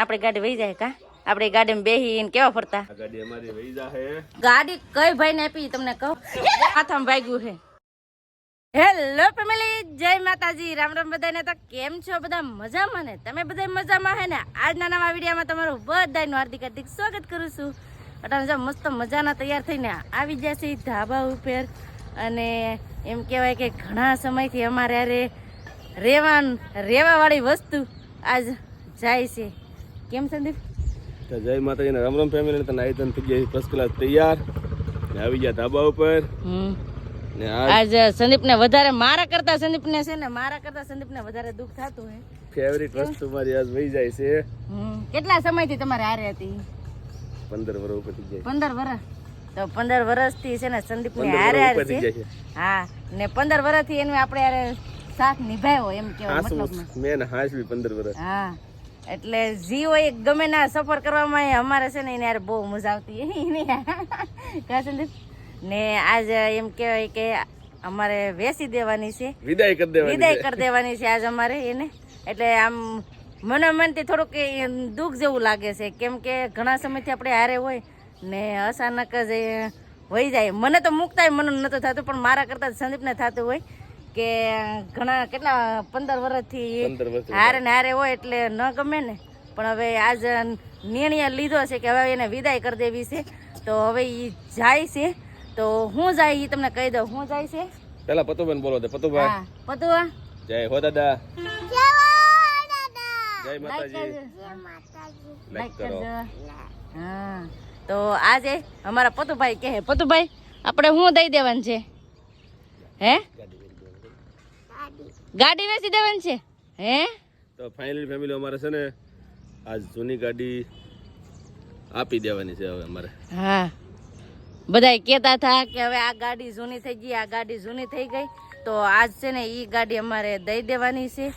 આપણી ગાડી વહી જાય કા? આપણે ગાડીમાં બેહીને કેવા ફરતા? ગાડી અમારી વહી જાય ગાડી કઈ ભાઈ ને આપી તમને કહું? હાથમાં ભાગ્યું છે. હેલો ફેમિલી જય માતાજી. રામ રામ બધાને તો કેમ છો? બધા મજામાં ને? તમે બધા મજામાં હે ને? આજના નવા વિડીયોમાં તમારું બધાનું હાર્દિક હાર્દિક સ્વાગત કરું છું. અટાણે જો મસ્ત મજાના તૈયાર થઈને આવી ગયા છે ધાબા ઉપર. અને એમ કહેવાય કે ઘણા સમયથી અમારે અરે રેવાન રેવાવાળી વસ્તુ આજ જાય છે. કેમ સંદીપ? તો જય માતાજી રામ રામ ફેમિલી તને આવી તને થઈ ગઈ ફર્સ્ટ ક્લાસ તૈયાર. ને આવી ગયા ધાબા ઉપર. ને આજ સંદીપ ને વધારે મારા કરતા સંદીપ ને છે ને મારા કરતા સંદીપ ને વધારે દુઃખ થતું હે ફેવરિટ વસ્તુ મારી આજ વહી જાય છે. કેટલા સમયથી તમારે હારે હતી? પંદર વર્ષ ઉપર થઈ જાય. પંદર વર્ષ તો પંદર વર્ષથી છે ને સંદીપ ને હારે હારે છે? હા. ને પંદર વર્ષથી એનું આપણે હારે સાથ નિભાવ્યો એમ કેવાય હાસુ મતલબમાં. મેં હાસવી પંદર વર્ષ હા. એટલે જી હોય ગમે ના સફર કરવામાં અમારે છે ને એને યાર બહુ મજા આવતી. એની ને આજ એમ કહેવાય કે અમારે વેસી દેવાની છે. વિદાય કરી દેવાની વિદાય. કરી દેવાની છે આજ અમારે એને. એટલે આમ મને મનથી થોડુંક દુઃખ જેવું લાગે છે. કેમ કે ઘણા સમયથી આપણે હારે હોય ને અચાનક જ વહી જાય. મને તો મુકતાય મને નતું થતું પણ મારા કરતા સંદીપને થતું હોય. કે ઘણા કેટલા પંદર વર્ષથી હારે ને હારે હોય એટલે ન ગમે ને. પણ હવે આજ નિર્ણય લીધો છે કે હવે એને વિદાય કરી દેવી છે. તો હવે એ જાય છે. તો હું જાય એ તમને કહી દઉં. હું જાય છે? પેલા પતુભાઈ બોલો દે પતુભાઈ. હા જય હો દાદા. જય માતાજી. લાઈક કરો. હા. તો આજે અમારા પતુભાઈ કહે પતુભાઈ આપણે શું દઈ દેવાનું છે? હે? ગાડી વેચી દેવાની છે? હે? તો ફાઇનલી ફેમિલી અમારે છે ને આજ જૂની ગાડી આપી દેવાની છે હવે અમારે. હા. બધા કહેતા હતા કે હવે આ ગાડી જૂની થઈ ગઈ આ ગાડી જૂની થઈ ગઈ. તો આજ છે ને એ ગાડી અમારે દઈ દેવાની છે.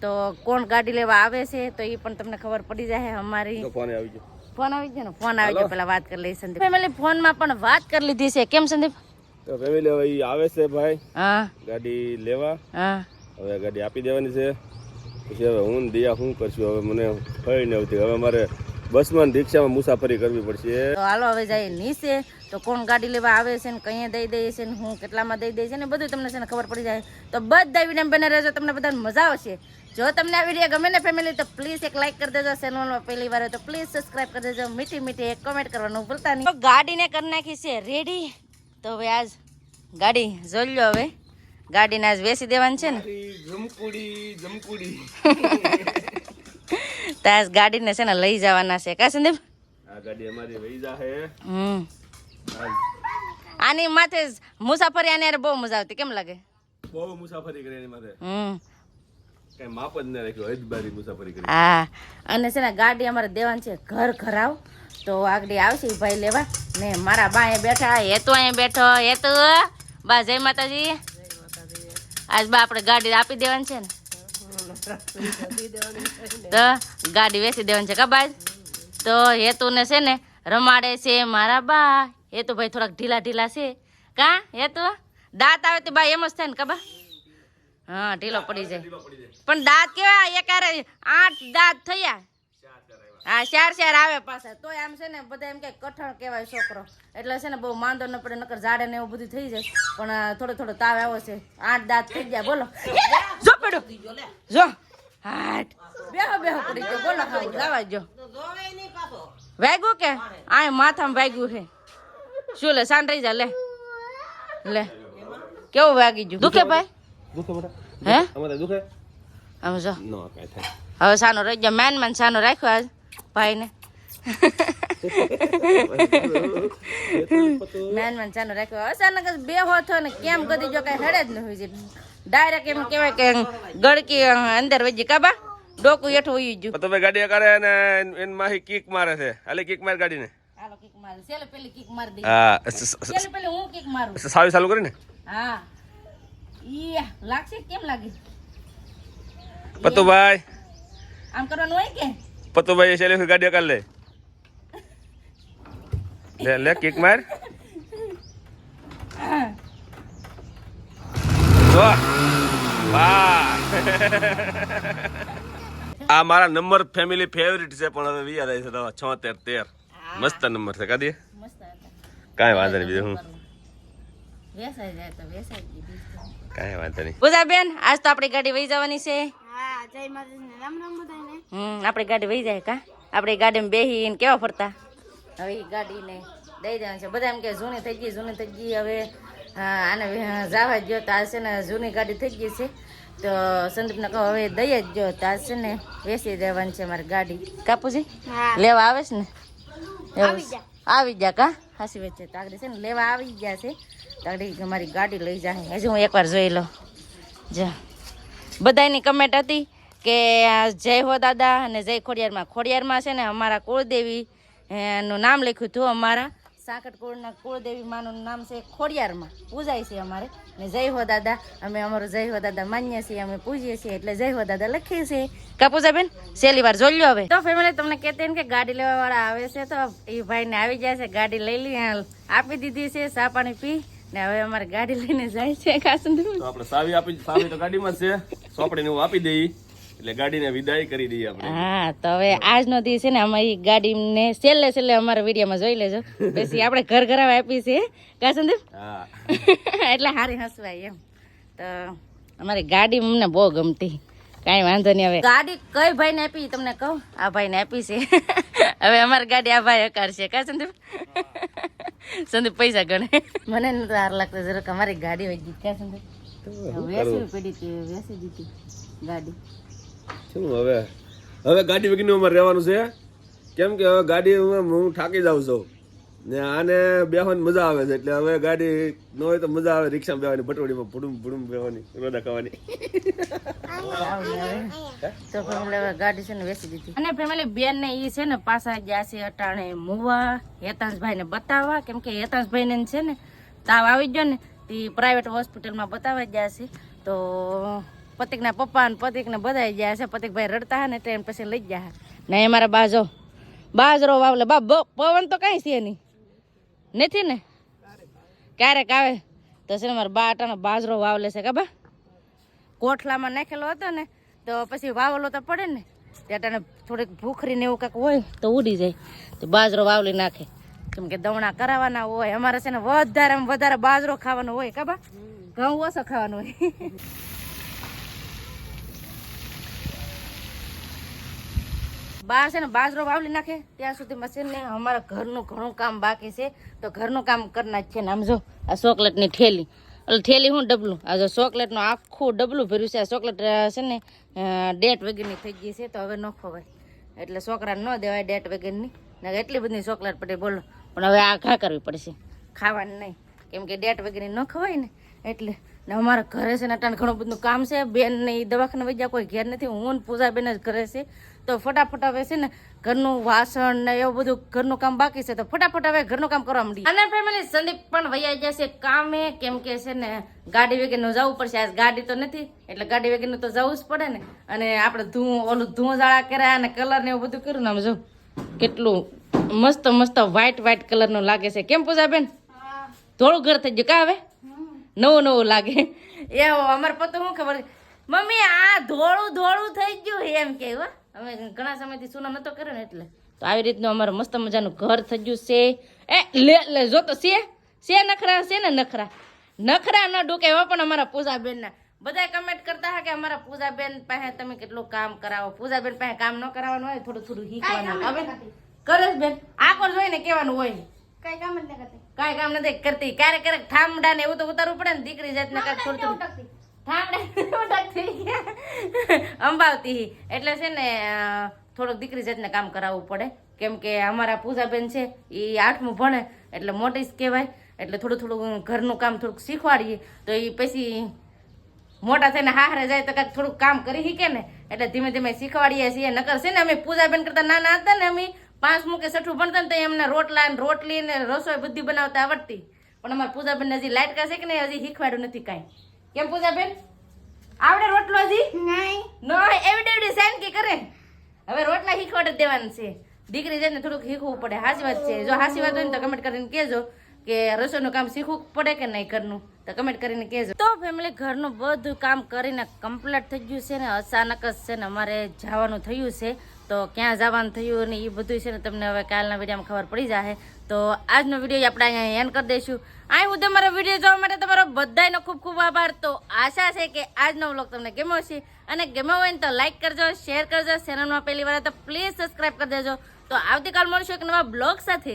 તો કોણ ગાડી લેવા આવે છે તો એ પણ તમને ખબર પડી જાય અમારી. ફોન આવી ગયો. ફોન આવી ગયો ને? ફોન આવી ગયો પેલા વાત કરી લઈ સંદીપ. ફેમિલી ફોનમાં પણ વાત કરી લીધી છે. કેમ સંદીપ? તો ફેમિલી હવે આવે છે ભાઈ. હા. ગાડી લેવા. હા. હવે ગાડી આપી દેવાની છે. પછી હવે હું દિયા શું કરશું? હવે મને ફરી નહીં આવતી હવે મારે બસમાં રિક્ષામાં મુસાફરી કરવી પડશે. હાલો, હવે જાય નીચે. તો કોણ ગાડી લેવા આવે છે ને કઈ દઈ દે છે ને હું કેટલામાં દઈ દે છે ને બધું તમને છે ને ખબર પડી જાય. તો બધા વીડિયો બને રહેજો, તમને બધાને મજા આવશે. જો તમને આ વીડિયો ગમે ને ફેમિલી તો પ્લીઝ એક લાઈક કરી દેજો ચેનલમાં પહેલી વાર તો પ્લીઝ સબસ્ક્રાઇબ કરી દેજો. મીઠી મીઠી એક કમેન્ટ કરવાનું ભૂલતા નહીં. ગાડીને કરી નાખી છે રેડી તો હવે આજ ગાડી જોઈ લો હવે. ગાડીને આજ વેચી દેવાની છે ને? જમકુડી જમકુડી. તો ગાડીને છે ને લઈ જવાના છે. કા સંદીપ? આ ગાડી અમારી વહી જાહે. હમ. આની માથે મુસાફરી આને બહુ મજા આવતી. કેમ લાગે? બહુ મુસાફરી કરી એની માથે. હમ. કઈ માપ જ ન રાખ્યો હદબારી મુસાફરી કરી. હા. અને છે ને ગાડી અમારે દેવાની છે ઘર ખરાવ તો આગળ આવશે ભાઈ લેવા. ને મારા બા અહીંયા બેઠા હેતુ અહીંયા બેઠો હેતુ બા જય માતાજી. આજ બા આપણે ગાડી આપી દેવાની છે ને. તો ગાડી વેચી દેવાની છે કબાજ તો હેતુને છે ને રમાડે છે મારા બા. હેતુ ભાઈ થોડાક ઢીલા ઢીલા છે. કા હેતુ? દાંત આવે તો બા એમ જ થાય ને કબા હા ઢીલો પડી જાય. પણ દાંત કેવા? એકારે આઠ દાંત થયા. હા ચાર ચાર આવે પાછા. તોય આમ છે ને બધા એમ કે કઠણ કહેવાય છોકરો. એટલે છે ને બહુ માંદો ન પડે નકર ઝાડે ને એવું બધું થઈ જાય. પણ થોડો થોડો તાવ આવ્યો છે. આઠ દાંત થઈ ગયા બોલો. જો પડ્યો. જો. હાટ. બેહો બેહો પડી ગયો. બોલો ખાવ જવા જો વાગ્યું કે? આ માથામાં વાગ્યું છે. શું લે શાંત રહી જા લે. લે. કેવું વાગી ગયું? દુખે ભાઈ? દુખે હે? અમારે દુખે? હવે જો. ન કાંઈ થાય. હવે સાનો રહી ગયો. મેન મેન સાનો રાખ્યો આજ. ભાઈને મેન મેન ચાલુ રાખ્યો અચાનક જ બે હો થયો ને કેમ કદી જો કઈ હેડે જ ન હોય છે ડાયરેક્ટ એમ કહેવાય કે ગળકી અંદર વજી કાબા ડોકું એઠું હોય ગયું તો તમે ગાડી કરે ને એન માહી કિક મારે છે હાલે કિક માર ગાડીને હાલો કિક માર સેલે પેલી કિક માર દે હા સેલે પેલી હું કિક મારું સાવી ચાલુ કરીને હા ઈ લાગશે કેમ લાગે પતુભાઈ આમ કરવાનું હોય કે પતુભાઈ છેલ્લે ગાડીઓ કરી લે. લે લે કિક માર. આ મારા નંબર ફેમિલી ફેવરિટ છે પણ હવે વિયા થાય છે તો છોતેર તેર. મસ્ત નંબર છે કાદી કાંઈ વાંધો નહીં બીજું હું કાંઈ વાંધો નહીં. પૂજાબેન આજ તો આપણી ગાડી વહી જવાની છે. જય માતાજી રામ રામ બધાને. હમ આપણી ગાડી વહી જાય કા? આપણી ગાડીમાં બેહીને કેવા ફરતા? હવે ગાડીને દઈ દેવાની છે. બધા એમ કે જૂની થઈ ગઈ જૂની થઈ ગઈ હવે આને જવા ગયો તો આ છે ને જૂની ગાડી થઈ ગઈ છે. તો સંદીપને કહો હવે દઈ જ ગયો તો આ છે ને બેસી દેવાની છે મારી ગાડી. કાપુજી લેવા આવે છે ને. આવી જા કા? હાસી વચ્ચે તાગડી છે ને લેવા આવી ગયા છે. તાગડી મારી ગાડી લઈ જાય. હજી હું એકવાર જોઈ લઉં. જા. બધાની કમેન્ટ હતી? કે જય હો દાદા અને જય ખોડિયારમાં. ખોડિયારમાં છે ને અમારા કુળદેવી નું નામ લખ્યું હતું અમારા. સાકટ કુળના કુળદેવી માનું નામ છે ખોડિયારમાં. પૂજાય છે અમારે. ને જય હો દાદા. અમે અમારું જય હો દાદા માનીએ છીએ, અમે પૂજીએ છીએ, એટલે જય હો દાદા લખીએ છીએ. કા પૂજાબેન? છેલ્લી વાર જોઈ લો હવે. તો ફેમિલી તમને કહેતી ને કે ગાડી લેવા વાળા આવે છે, તો એ ભાઈને આવી જાય છે, ગાડી લઈ લઈ આપી દીધી છે, ચા પાણી પી ને હવે અમારે ગાડી લઈને જાય છે કાસંદર આપણે સાવી આપી, સાવી તો ગાડીમાં છે. સોપડીને હું આપી દઈ એટલે ગાડીને વિદાય કરી દઈએ આપણે. હા તો હવે આજનો દિવસ છે ને અમારી ગાડીને છેલ્લે છેલ્લે અમારા વિડીયોમાં જોઈ લેજો. પછી આપણે ઘર ઘર આપી છે. કા સંદીપ? હા. એટલે હારી હસવાય એમ. તો અમારી ગાડી અમને બહુ ગમતી. કાંઈ વાંધો નહીં હવે. ગાડી કઈ ભાઈને આપી તમને કહું? આ ભાઈને આપી છે. હવે અમારી ગાડી આ ભાઈ હકાર છે કા સંદીપ? સંદીપ પૈસા ગણે. મને નતો હાર લાગતો. જરાક અમારી ગાડી હોય ગઈ. કા સંદીપ? વેસી પડી હતી વેસી દીધી ગાડી. શું હવે? હવે ગાડી વગરની અમારે રહેવાનું છે. કેમ કે હવે ગાડી હું થાકી જાઉં છું. ને આને બેહવાની મજા આવે છે એટલે હવે ગાડી ન હોય તો મજા આવે રિક્ષામાં બેવાની ભટોડીમાં ભૂડુમ ભૂડુમ બેવાની રોદા ખાવાની. તો ફેમિલી ગાડી છે ને વેચી દીધી. અને ફેમિલી બેન ને ઈ છે ને પાછા ગયા છે અટાણે મુવા હેતાંશભાઈ ને બતાવવા. કેમ કે હેતાંશભાઈ ને છે ને તાવ આવી ગયો ને તે પ્રાઇવેટ હોસ્પિટલમાં બતાવવા ગયા છે. તો પતિકના પપ્પા ને પતિકને બધા ગયા છે. પતિકભાઈ રડતા ને ટ્રેન પછી લઈ ગયા ને એ મારા બાજો, બાજરો વાવલે. બા, બ- પવન તો કઈ છે નહીં. નથી ને? ક્યારેક આવે. તો છે ને મારા બા આટાનો બાજરો વાવલે છે કાબા કોઠલામાં નાખેલો હતો ને, તો પછી વાવલો તો પડે ને. ત્યાં થોડીક ભૂખરી ને એવું કાંઈક હોય તો ઉડી જાય. તો બાજરો વાવલી નાખે. કેમ કે દવણા કરાવવાના હોય. અમારે છે ને વધારે વધારે બાજરો ખાવાનો હોય કાબા ઘઉં ઓછો ખાવાનો હોય. બા છે ને બાજરો વાવલી નાખે. ત્યાં સુધી મશીન ને, અમારા ઘરનું ઘણું કામ બાકી છે. તો ઘરનું કામ જ છે ને, આમ જો, આ ચોકલેટની થેલી. એટલે થેલી હું ડબલું? આ જો ચોકલેટનું આખું ડબલું ભર્યું છે. આ ચોકલેટ છે ને ડેટ વગરની થઈ ગઈ છે, તો હવે ન ખવાય. એટલે છોકરાને ન દેવાય ડેટ વગરની. ને એટલી બધી ચોકલેટ પડી, બોલો. પણ હવે આ ઘા કરવી પડશે. ખાવાની નહીં. કેમ કે ડેટ વગેરે ન ખવાય ને, એટલે ને અમારા ઘરે છે ને અટાણ ઘણું બધું કામ છે. બેન ને એ દવાખાને વૈજા કોઈ ઘેર નથી. હું ને પૂજા બેન જ ઘરે છે. તો ફટાફટ હવે છે ને ઘરનું વાસણ ને એવું બધું ઘરનું કામ બાકી છે. તો ફટાફટ હવે ઘરનું કામ કરવા માંડી અને ફેમિલી સંદીપ પણ વૈયા જશે કામે. કેમ કે છે ને ગાડી વગેરેનું જવું પડશે. આજ ગાડી તો નથી એટલે ગાડી વગેરેનું તો જવું જ પડે ને. અને આપણે ધું ઓલું ધુંજાળા કર્યા અને કલર ને એવું બધું કર્યું ને આમ જો. કેટલું મસ્ત મસ્ત વ્હાઈટ વ્હાઈટ કલરનું લાગે છે. કેમ પૂજા બેન થોડું ઘર થઈ ગયું કા હવે? નવું નવું લાગે. એ અમારે પતો શું ખબર? મમ્મી આ ધોળું ધોળું થઈ ગયું એમ કે હો. અમે ઘણા સમયથી સુનો નતો કર્યો ને એટલે. તો આવી રીતનું અમારે મસ્ત મજાનું ઘર થઈ ગયું છે. એ લે લે જો તો છે. છે નખરા છે ને નખરા. નખરા ન ડૂકે હો પણ અમારા પૂજાબેનના. બધા કમેન્ટ કરતા હા કે અમારા પૂજાબેન પાસે તમે કેટલું કામ કરાવો? પૂજાબેન પાસે કામ ન કરાવવાનું હોય થોડું થોડું શીખવાનું. હવે કરે જ આ આકોર જોઈને કહેવાનું હોય? કઈ કામ જ ન કરતી કાંઈ કામ નથી કરતી. ક્યારેક ક્યારેક ઠામડા ને એવું તો ઉતારવું પડે ને દીકરી જાતને કાંઈક થોડું. ઠામડા અંબાવતી એટલે છે ને થોડુંક દીકરી જાતને કામ કરાવવું પડે. કેમ કે અમારા પૂજાબેન છે એ આઠમું ભણે એટલે મોટી જ કહેવાય. એટલે થોડું થોડું ઘરનું કામ થોડુંક શીખવાડીએ. તો એ પછી મોટા થઈને હારે જાય તો કાંઈક થોડુંક કામ કરી શીખે ને? એટલે ધીમે ધીમે શીખવાડીએ છીએ. નકર છે ને અમે પૂજાબેન કરતા નાના હતા ને અમે પાંચમું કે છઠ્ઠું ભણતા ને તો એમને રોટલા ને રોટલી ને રસોઈ બધી બનાવતા આવડતી. પણ અમારા પૂજાબેન હજી લાઈટ છે કે નહીં હજી શીખવાડ્યું નથી કાંઈ. કેમ પૂજાબેન? આવડે રોટલો હજી? નહીં. નો એવડી એવડી સાઈન કે કરે. હવે રોટલા શીખવાડ જ દેવાનું છે. દીકરી જઈને થોડુંક શીખવું પડે હાચી વાત છે. જો હાચી વાત હોય ને તો કમેન્ટ કરીને કહેજો કે રસોઈનું કામ શીખવું પડે કે નહીં ઘરનું. તો કમેન્ટ કરીને કહેજો. તો ફેમિલી ઘરનું બધું કામ કરીને કમ્પ્લીટ થઈ ગયું છે ને અચાનક જ છે ને અમારે જવાનું થયું છે. તો ક્યાં જવાનું થયું અને એ બધું છે ને તમને હવે કાલના વિડીયોમાં ખબર પડી જશે તો આજનો વીડિયો આપણે અહીંયા એન્ડ કરી દઈશું. આ હું તમારો વીડિયો જોવા માટે તમારો બધાનો ખૂબ ખૂબ આભાર. તો આશા છે કે આજનો વ્લોગ તમને ગમ્યો છે અને ગમ્યો હોય ને તો લાઈક કરજો શેર કરજો ચેનલમાં પહેલી વાર તો પ્લીઝ સબસ્ક્રાઈબ કરી દેજો. તો આવતીકાલ મળશું એક નવા બ્લોગ સાથે,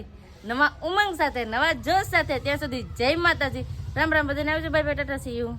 નવા ઉમંગ સાથે, નવા જોશ સાથે. ત્યાં સુધી જય માતાજી. રામ રામ બધાને આવજો. બાય બેટા સી યુ